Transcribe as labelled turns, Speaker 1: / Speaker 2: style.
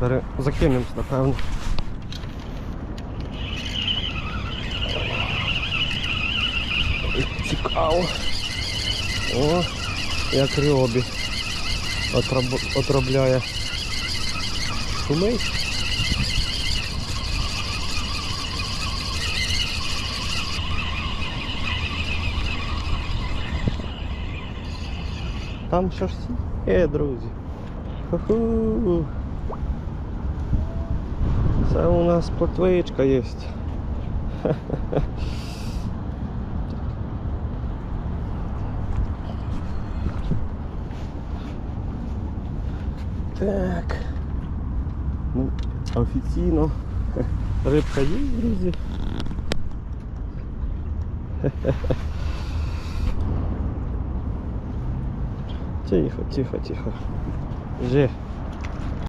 Speaker 1: Пере... Закинемось, напевно. Цікаво. О, як рьобі. Отроб... Отробляє. Шумить. Там що ж є, друзі. Ху-ху. Це у нас плотвичка є. Так. Ну, офіційно рибка є, друзі. Тихо, тихо, тихо. Вже